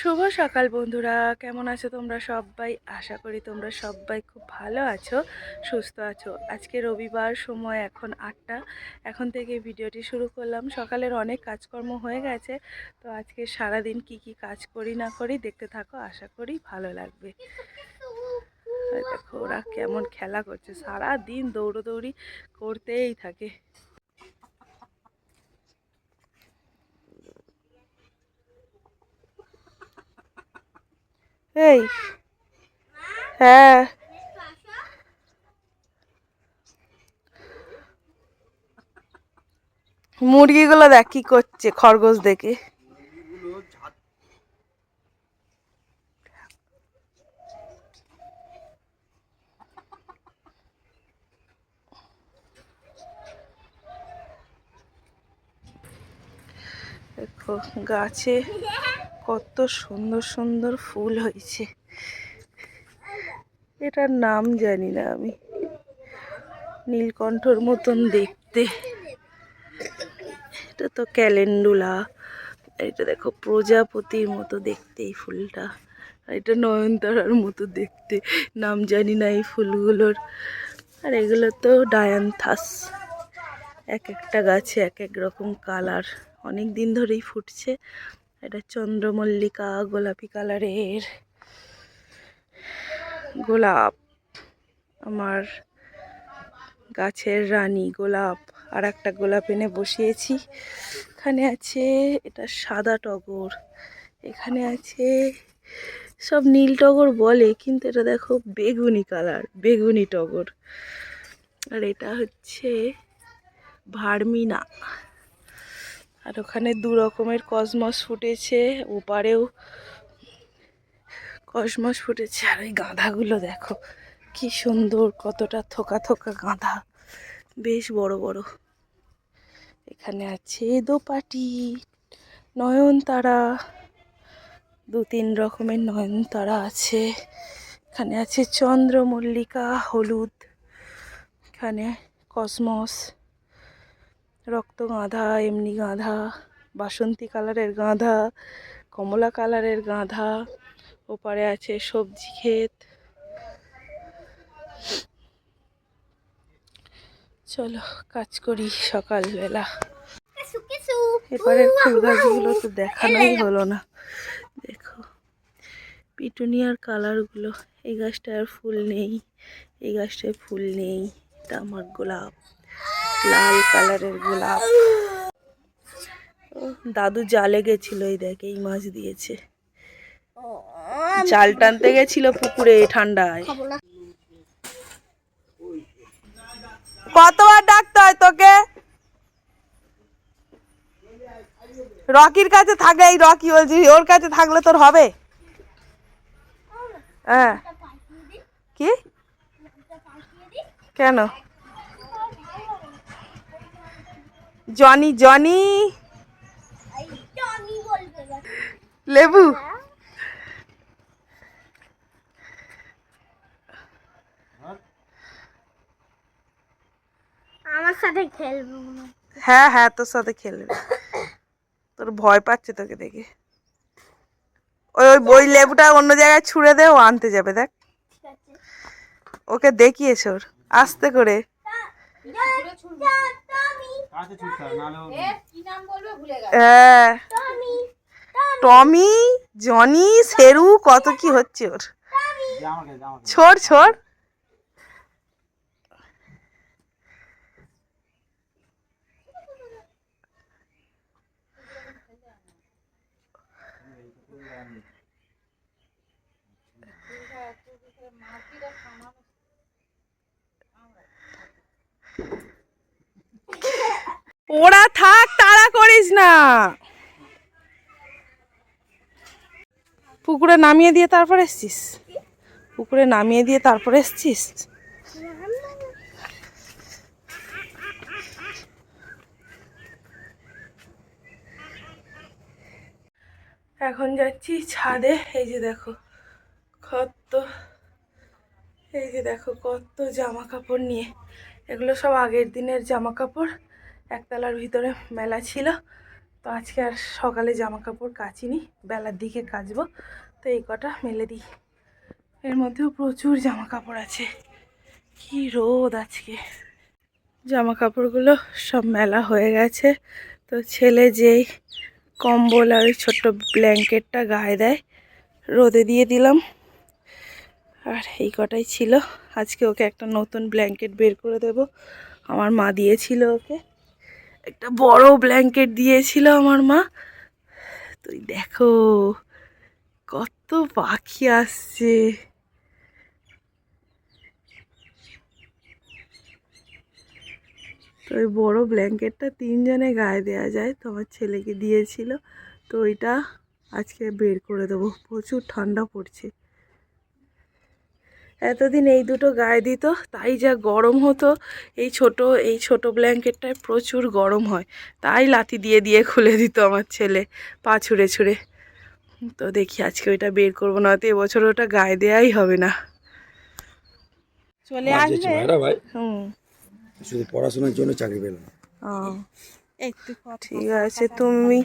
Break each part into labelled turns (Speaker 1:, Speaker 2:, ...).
Speaker 1: শুভ সকাল বন্ধুরা। কেমন আছো তোমরা সবাই? আশা করি তোমরা সবাই খুব ভালো আছো, সুস্থ আছো। আজকে রবিবার, সময় এখন আটটা। এখন থেকে ভিডিওটি শুরু করলাম। সকালের অনেক কাজকর্ম হয়ে গেছে। তো আজকে সারাদিন কি কি কাজ করি না করি দেখতে থাকো, আশা করি ভালো লাগবে। দেখো ওরা কেমন খেলা করছে। সারা দিন দৌড়োদৌড়ি করতেই থাকে। এই। হ্যাঁ। মুরগিগুলো দেখ কি করছে খরগোশ দেখে। দেখো গাছে কত সুন্দর সুন্দর ফুল হয়েছে। এটার নাম জানি না আমি। নীলকণ্ঠর মতন দেখতে। এটা তো ক্যালেন্ডুলা। এটা দেখো প্রজাপতির মতো দেখতে এই ফুলটা। এটা নয়নতারার মতো দেখতে। নাম জানি না এই ফুলগুলোর। আর এগুলো তো ডায়ান্থাস। এক একটা গাছে এক এক রকম কালার। অনেক দিন ধরেই ফুটছে। এটা চন্দ্রমল্লিকা গোলাপি কালারের। গোলাপ, আমার গাছের রানী গোলাপ। আর একটা গোলাপ এনে বসিয়েছি। এখানে আছে, এটা সাদা টগর। এখানে আছে, সব নীল টগর বলে, কিন্তু এটা দেখো বেগুনি কালার, বেগুনি টগর। আর এটা হচ্ছে ভার্মিনা। আর ওখানে দু রকমের কসমস ফুটেছে, ওপারেও কসমস ফুটেছে। আর ওই গাঁদাগুলো দেখো, কি সুন্দর, কতটা থোকা থোকা গাঁদা। বেশ বড় বড়। এখানে আছে দোপাটি, নয়নতারা, দু তিন রকমের নয়নতারা আছে। এখানে আছে চন্দ্রমল্লিকা, হলুদ। এখানে কসমস। রক্ত গাঁধা এমনি গাঁদা বাসন্তী কালারের গাঁদা কমলা কালারের গাঁদা ওপারে আছে সবজি ক্ষেত। চলো, কাজ করি সকালবেলা। এবারে ফুল গাছগুলো তো দেখানোই হলো না। দেখো, পিটুনিয়ার কালারগুলো, এই গাছটায় আর ফুল নেই, এই গাছটায় ফুল নেই এটা আমার গোলাপ। লাল কালারের গোলাপ। দাদু জালে গেছিল, এই দেখ, এই মাছ দিয়েছে। জাল টানতে গেছিল পুকুরে ঠান্ডায়। কতবার ডাকতে হয় তোকে? রকির কাছে থাকলে এই রকি বলছি, ওর কাছে থাকলে তোর হবে? হ্যাঁ। কি? কেন? Johny Johny. লেবু।
Speaker 2: আমার সাথে খেলব হ্যাঁ।
Speaker 1: হ্যাঁ তোর সাথে খেলবে। তোর ভয় পাচ্ছে তোকে দেখে। ওই ওই বই লেবুটা অন্য জায়গায় ছুঁড়ে দে ও আনতে যাবে দেখ। ওকে দেখিয়েছ ওর। আস্তে করে
Speaker 3: কাছে ছুটতে হবে নাহলে
Speaker 1: হ্যাঁ টমি জনি সেরু কত কি হচ্ছে ওর? ছোড় আমাকে ওরা থাক, তাড়া করিস না। পুকুরে নামিয়ে দিয়ে তারপর এসছিস? পুকুরে নামিয়ে দিয়ে তারপর এসছিস? এখন যাচ্ছি ছাদে। এই যে দেখো, কত এই যে দেখো, কত জামা কাপড় নিয়ে এগুলো সব আগের দিনের জামা কাপড় একতলার ভিতরে মেলা ছিল। তো আজকে আর সকালে জামা কাপড় কাচিনি, বেলার দিকে কাচবো। তো এই কটা মেলে দিই। এর মধ্যেও প্রচুর জামা কাপড় আছে। কি রোদ আজকে। জামা কাপড়গুলো সব মেলা হয়ে গেছে। তো ছেলে যেই কম্বল আর ওই ছোট্ট ব্ল্যাঙ্কেটটা গায়ে দেয়, রোদে দিয়ে দিলাম। আর এই কটাই ছিল। আজকে ওকে একটা নতুন ব্ল্যাঙ্কেট বের করে দেব। আমার মা দিয়েছিল ওকে। একটা বড় ব্ল্যাঙ্কেট দিয়েছিল আমার মা। তুই দেখো, কত পাখি আসছে। তো ওই বড় ব্ল্যাঙ্কেটটা তিনজনে গায়ে দেওয়া যায়, তো আমার ছেলেকে দিয়েছিল। তো ওইটা আজকে বের করে দেবো। প্রচুর ঠান্ডা পড়ছে। এতদিন এই দুটো গায়ে দিত তাই যা গরম হতো। এই ছোট এই ছোট ব্ল্যাঙ্কেটটায় প্রচুর গরম হয়। তাই লাথি দিয়ে দিয়ে খুলে দিত আমার ছেলে পা ছুঁড়ে ছুঁড়ে। তো দেখি আজকে ওইটা বের করব না তো এবছর ওটা গায়ে দেওয়াই হবে না। চলে আসবে? হুম।
Speaker 4: শুধু পড়াশোনার জন্য চাকরি পেল না।
Speaker 1: ঠিক আছে তুমি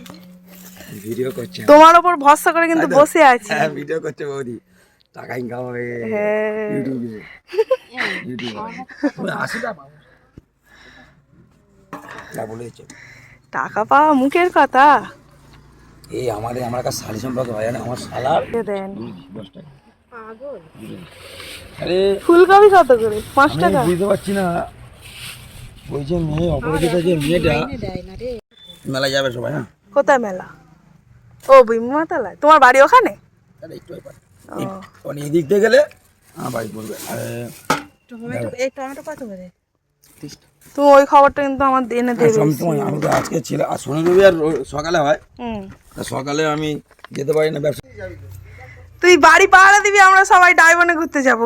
Speaker 4: ভিডিও করছে।
Speaker 1: তোমার ওপর ভরসা করে কিন্তু বসে আছি।
Speaker 4: হ্যাঁ ভিডিও করছে বৌদি। টাকা ইনকাম হবে
Speaker 1: হ্যাঁ
Speaker 4: ইউটিউবে। ইউটিউবে আসি না বলেছে।
Speaker 1: টাকা পাওয়া মুখের কথা?
Speaker 4: এই আমাদের আমার কাছে শালি সম্পর্ক হয় না আমার
Speaker 1: দিয়ে দেন।
Speaker 4: দশ টাকা। আরে
Speaker 1: ফুলকপি কত করে? পাঁচ টাকা।
Speaker 4: বুঝতে পারছি না। ওই যে মেয়ে অপরাজিতা যে মেয়েটা। মেলা যাবে সবাই হ্যাঁ?
Speaker 1: কোথায় মেলা? ও বিমাতালায় তোমার বাড়ি ওখানে?
Speaker 4: আরে একটু মানে এদিক দিয়ে গেলে আমার বাড়ি পড়বে। আরে
Speaker 1: এই টমেটো কত করে? তুমি ওই খবরটা কিন্তু আমার এনে দেবে।
Speaker 4: আমি তো আজকে ছিল আর শনি রবি আর রো- সকালে হয়।
Speaker 1: হুম।
Speaker 4: সকালে আমি যেতে পারি না ব্যবসা
Speaker 1: তুই বাড়ি পাহারা দিবি আমরা সবাই ডাইবনে ঘুরতে যাব।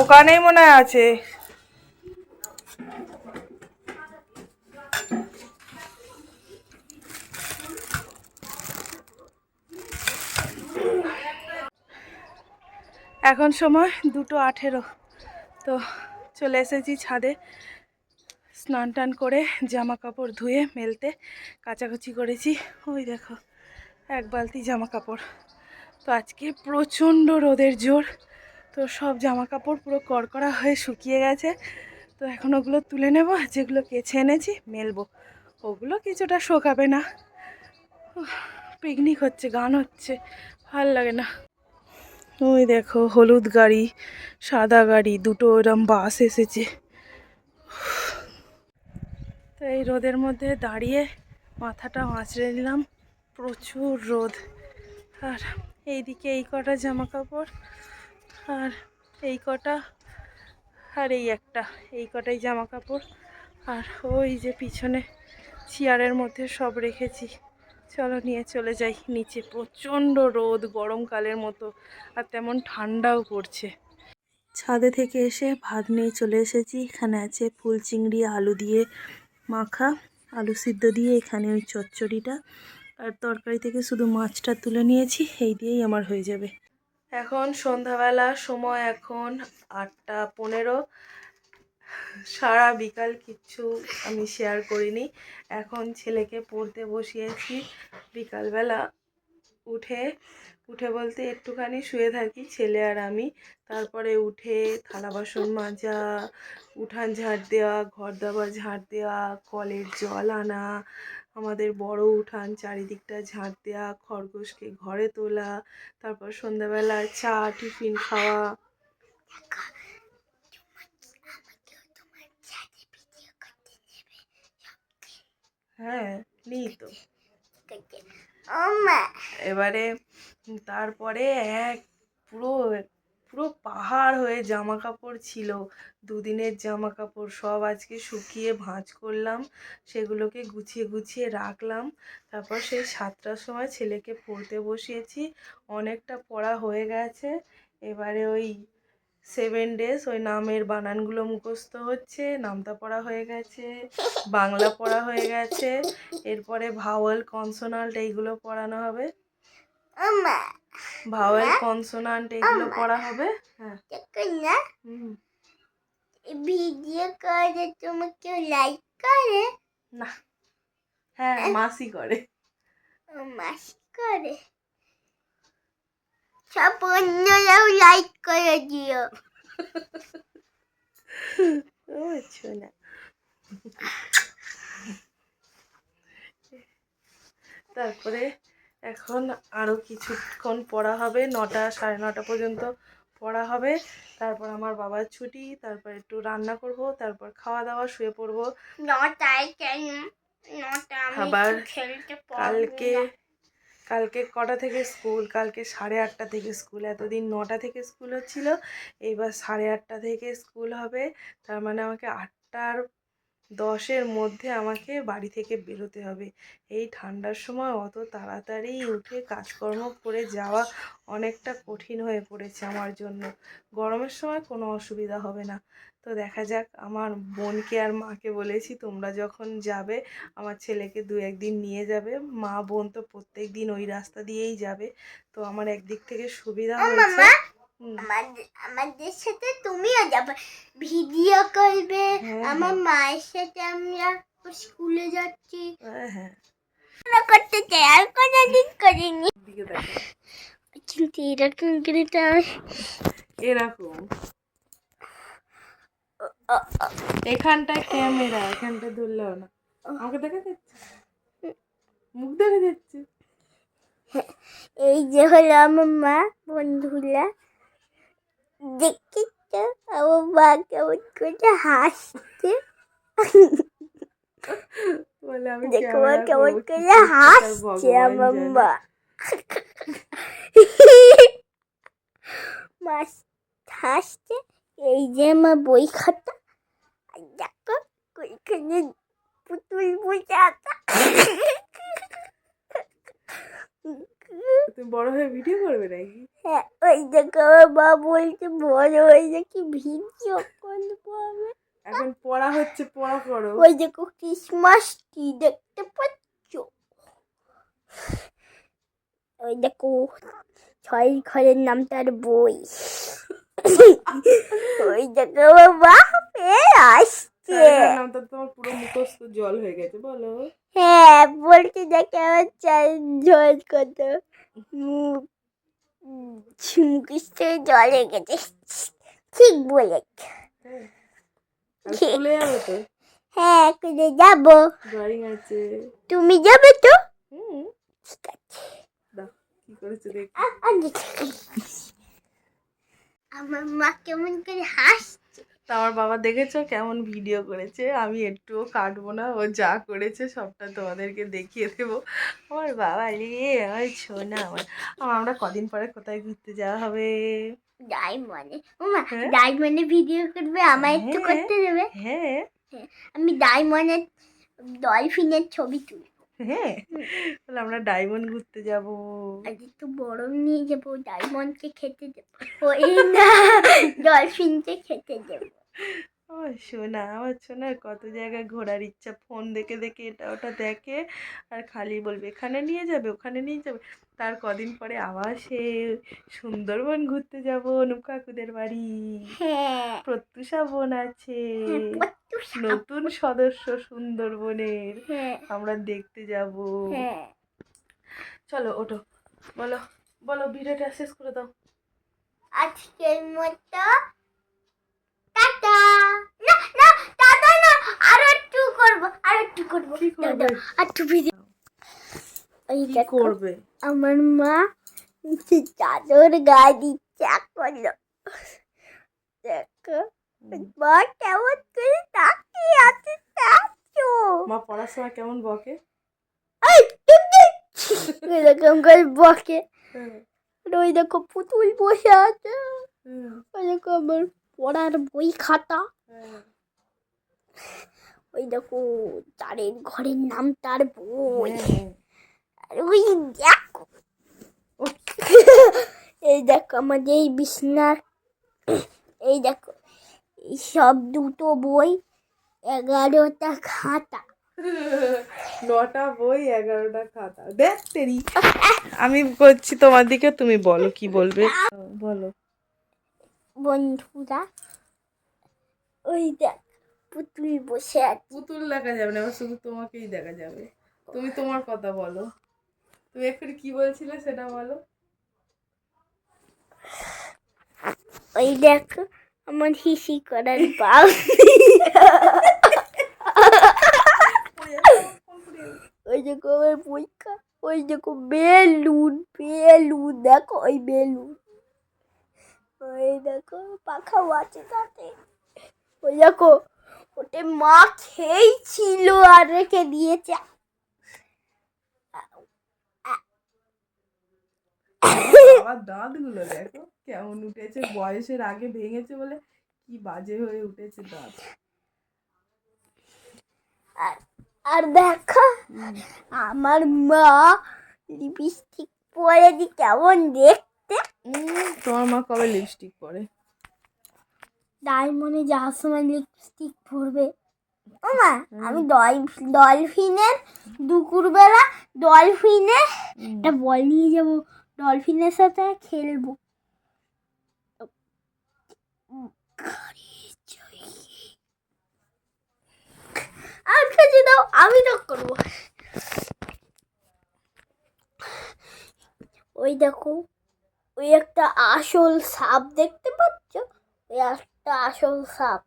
Speaker 1: ওখানেই মনে হয় আছে। এখন সময় দুটো আঠেরো। তো চলে এসেছি ছাদে। স্নান টান করে জামা কাপড় ধুয়ে মেলতে কাচাকুচি করেছি। ওই দেখো, এক বালতি জামা কাপড় তো আজকে প্রচণ্ড রোদের জোর, তো সব জামা কাপড় পুরো কড়কড়া হয়ে শুকিয়ে গেছে। তো এখন ওগুলো তুলে নেব, যেগুলো কেছে এনেছি, মেলবো। ওগুলো কিছুটা শোকাবে না। পিকনিক হচ্ছে, গান হচ্ছে, ভালো লাগে না। ওই দেখো, হলুদ গাড়ি, সাদা গাড়ি, দুটো এরম বাস এসেছে। এই রোদের মধ্যে দাঁড়িয়ে মাথাটা আঁচড়ে নিলাম। প্রচুর রোদ। আর এইদিকে এই কটা জামা কাপড় আর এই কটা, আর এই একটা, এই কটাই জামা কাপড় আর ওই যে পিছনে চেয়ারের মধ্যে সব রেখেছি। চলো নিয়ে চলে যাই নিচে। প্রচণ্ড রোদ, গরমকালের মতো, আর তেমন ঠান্ডাও পড়ছে। ছাদে থেকে এসে ভাত নিয়ে চলে এসেছি। এখানে আছে ফুল চিংড়ি আলু দিয়ে মাখা, আলু সিদ্ধ দিয়ে এখানে ওই চচ্চড়িটা আর তরকারি থেকে শুধু মাছটা তুলে নিয়েছি, এই দিয়েই আমার হয়ে যাবে। এখন সন্ধ্যাবেলা, সময় এখন আটটা পনেরো। সারা বিকাল কিচ্ছু আমি শেয়ার করিনি। এখন ছেলেকে পড়তে বসিয়েছি। বিকালবেলা উঠে উঠে বলতে একটুখানি শুয়ে থাকি ছেলে আর আমি তারপরে উঠে থালা বাসন মাজা উঠান ঝাড় দেওয়া ঘর দাবার ঝাড় দেওয়া কলের জল আনা আমাদের বড় উঠান চারিদিকটা ঝাড় দেওয়া খরগোশকে ঘরে তোলা তারপর সন্ধ্যাবেলা চা টিফিন খাওয়া হ্যাঁ নিই তো এবারে তারপরে এক পুরো পুরো পাহাড় হয়ে জামা কাপড় ছিল। দুদিনের জামা কাপড় সব আজকে শুকিয়ে ভাঁজ করলাম, সেগুলোকে গুছিয়ে গুছিয়ে রাখলাম। তারপর সেই সাতটার সময় ছেলেকে পড়তে বসিয়েছি। অনেকটা পড়া হয়ে গেছে। এবারে ওই সেভেন ডেজ ওই নামের বানানগুলো মুখস্থ হচ্ছে নামতা পড়া হয়ে গেছে, বাংলা পড়া হয়ে গেছে, এরপরে ভাওয়াল কনসোনাল্ট এইগুলো পড়ানো হবে। ভাওয়াল কনসোনান্ট এইগুলো পড়া হবে? হ্যাঁ।
Speaker 2: ভিডিও করে তোমাকে লাইক করে?
Speaker 1: না। হ্যাঁ মাসি করে।
Speaker 2: মাস করে? সব অন্যরাও লাইক করে দিও।
Speaker 1: ও আচ্ছা না। তারপরে? এখন আরও কিছুক্ষণ পড়া হবে নটা সাড়ে নটা পর্যন্ত পড়া হবে। তারপর আমার বাবার ছুটি তারপর একটু রান্না করব তারপর খাওয়া দাওয়া শুয়ে পড়ব। আবার কালকে কালকে কটা থেকে স্কুল? কালকে সাড়ে আটটা থেকে স্কুল। এতদিন নটা থেকে স্কুল হচ্ছিল এইবার সাড়ে আটটা থেকে স্কুল হবে। তার মানে আমাকে আটটার দশের মধ্যে আমাকে বাড়ি থেকে বেরোতে হবে। এই ঠান্ডার সময় অত তাড়াতাড়ি উঠে কাজকর্ম করে যাওয়া অনেকটা কঠিন হয়ে পড়েছে আমার জন্য। গরমের সময় কোনো অসুবিধা হবে না। তো দেখা যাক আমার বোনকে আর মাকে বলেছি তোমরা যখন যাবে আমার ছেলেকে দু একদিন নিয়ে যাবে। মা বোন তো প্রত্যেক দিন ওই রাস্তা দিয়েই যাবে। তো আমার একদিক থেকে সুবিধা হয়েছে।
Speaker 2: মামা
Speaker 1: হুম,
Speaker 2: আমাদের সাথে তুমিও যাবে। ভিডিও করবে।
Speaker 1: হ্যাঁ,
Speaker 2: আমার
Speaker 1: হ্যাঁ।
Speaker 2: মায়ের সাথে আমরা স্কুলে যাচ্ছি।
Speaker 1: হ্যাঁ।
Speaker 2: করতে চাই। আর কোনোদিন করিনি। কিন্তু এরকম করে তো আমি-
Speaker 1: এরকম। এখানটায় ক্যামেরা এখানটা ধরলেও না। আমাকে দেখা যাচ্ছে? মুখ দেখা যাচ্ছে?
Speaker 2: এই যে হলো আমার মা বন্ধুরা। দেখি তো আমার মা কেমন করে হাসছে। দেখো মা কেমন করে হাসছে আমার মা। মা হাসছে এই যে আমার বই খাতা। আর দেখো ওইখানে পুতুল বসে আছে।
Speaker 1: তুমি বড় হয়ে ভিডিও করবে নাকি?
Speaker 2: হ্যাঁ ওই দেখো আমার মা বলছে বড় হয়ে দেখি ভিডিও করব আমি।
Speaker 1: এখন পড়া হচ্ছে পড়া করো।
Speaker 2: ওই দেখো ক্রিসমাস ট্রি দেখতে পাচ্ছ? ওই দেখো ছয় ঘরের নাম তার বই। ওই দেখো আমার মা ফের আসছে।
Speaker 1: নামটা তো তোমার পুরো মুখস্থ জল হয়ে গেছে বলো।
Speaker 2: হ্যাঁ বলতে দেখে আমার চাই জল কত মুখের থেকে গেছে। ঠিক বলেছে
Speaker 1: হ্যাঁ। স্কুলে যাবে।
Speaker 2: তুমি যাবে তো? ঠিক আছে। আমার মা কেমন করে হাসছে।
Speaker 1: তা আমার বাবা দেখেছ কেমন ভিডিও করেছে? আমি একটুও কাটবো না ও যা করেছে সবটা তোমাদেরকে দেখিয়ে দেবো। আমার বাবা রে আমার শোনা আমার। আমার কদিন পরে কোথায় ঘুরতে যাওয়া হবে?
Speaker 2: ডায়মন্ডে।
Speaker 1: হ্যাঁ?
Speaker 2: ডায়মন্ডে ভিডিও করবে আমার একটু
Speaker 1: হ্যাঁ।
Speaker 2: করতে দেবে?
Speaker 1: হ্যাঁ।
Speaker 2: আমি ডায়মন্ডের ডলফিনের ছবি তুলি
Speaker 1: হ্যাঁ? তাহলে আমরা ডায়মন্ড ঘুরতে যাব।
Speaker 2: আজ একটু বরফ নিয়ে যাব ডায়মন্ডকে খেতে দেবো ওই না ডলফিনকে খেতে দেবো
Speaker 1: আমার সোনা আমার সোনার কত জায়গায় ঘোরার ইচ্ছা। ফোন দেখে দেখে এটা ওটা দেখে আর খালি বলবে এখানে নিয়ে যাবে ওখানে নিয়ে যাবে। তার কদিন পরে আবার সে সুন্দরবন ঘুরতে যাব অনুপ কাকুদের বাড়ি।
Speaker 2: হ্যাঁ।
Speaker 1: প্রত্যুষা বোন আছে।
Speaker 2: হ্যাঁ।
Speaker 1: নতুন সদস্য সুন্দরবনের।
Speaker 2: হ্যাঁ।
Speaker 1: আমরা দেখতে যাব। চলো ওঠো। বলো বলো ভিডিওটা শেষ করে দাও।
Speaker 2: আজকের মতো টাটা না না টাটা না আরও একটু করব আরও একটু করব
Speaker 1: কি করবে?
Speaker 2: আর একটু ওই
Speaker 1: করবে?
Speaker 2: আমার মা চাদর গায়ে দিচ্ছে করল দেখো মা কেমন করে তাকিয়ে আছে
Speaker 1: মা সময় কেমন বকে?
Speaker 2: এরকম করে বকে।
Speaker 1: হ্যাঁ,
Speaker 2: ওই দেখো পুতুল বসে আছে।
Speaker 1: হ্যাঁ,
Speaker 2: ওই দেখো আমার পড়ার বই খাতা।
Speaker 1: হ্যাঁ।
Speaker 2: ওই দেখো তারের ঘরের নাম তার বই।
Speaker 1: হ্যাঁ,
Speaker 2: আর ওই দেখো। এই দেখো আমাদের এই বিছনার এই দেখো এই সব দুটো বই এগারোটা খাতা।
Speaker 1: নটা বই এগারোটা খাতা। দেখ তেরি আমি করছি তোমার দিকে তুমি বলো কি বলবে। বলো।
Speaker 2: বন্ধুরা ওই দেখ পুতুল বসে আছে।
Speaker 1: পুতুল দেখা যাবে না এবার শুধু তোমাকেই দেখা যাবে। তুমি তোমার কথা বলো। তুমি এক্ষুনি কি বলছিলে সেটা বলো।
Speaker 2: ওই দেখ আমার হিসি করার বাপ। ওই যে আমার পরীক্ষা। ওই দেখো বেলুন বেলুন দেখো ওই বেলুন। ওই দেখো পাখাও আছে তাতে। ওই দেখো ওটা মা খেয়েই ছিল আর রেখে দিয়েছে।
Speaker 1: বাবার দাঁতগুলো দেখো কেমন উঠেছে বয়সের আগে ভেঙেছে বলে কি বাজে হয়ে উঠেছে দাঁত।
Speaker 2: আর দেখো আমার মা লিপস্টিক পরে দি কেমন দেখতে।
Speaker 1: তোমার মা কবে লিপস্টিক পরে?
Speaker 2: মনে যাওয়ার সময় লিপস্টিক পরবে। ও মা আমি ডল ডলফিনের দুপুরবেলা ডলফিনে একটা বল নিয়ে যাব। ডলফিনের সাথে খেলব। আর খেতে দাও আমি তো করব। ওই দেখো ওই একটা আসল সাপ দেখতে পাচ্ছ? ওই আসল সাপ।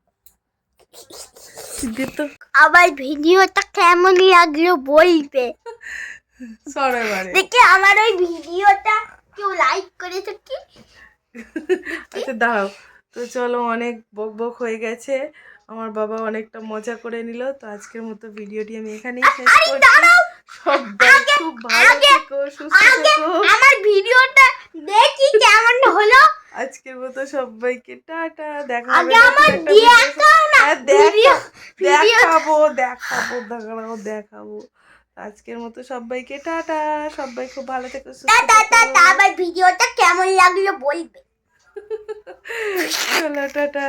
Speaker 2: আমার ভিডিওটা কেমন লাগল বলবে? দেখি আমার ওই ভিডিওটা কেউ লাইক করেছে কি?
Speaker 1: আচ্ছা দাঁড়াও। তো চলো অনেক বক বক হয়ে গেছে। আমার বাবা অনেকটা মজা করে নিল তো আজকের মতো ভিডিওটি আমি এখানেই শেষ করছি। সবাই খুব ভালো থেকো সুস্থ থেকো।
Speaker 2: আমার ভিডিওটা দেখি কেমন হলো।
Speaker 1: আজকের মতো সবাইকে টাটা
Speaker 2: দেখাবো
Speaker 1: হবে হ্যাঁ, দেখা-
Speaker 2: ভিডিও
Speaker 1: দেখাবো দেখাবো দাঁড়াও দেখাবো। আজকের মতো সবাইকে টাটা সবাই খুব ভালো থেকো
Speaker 2: ভিডিওটা কেমন লাগল বলবে।
Speaker 1: চলো টাটা।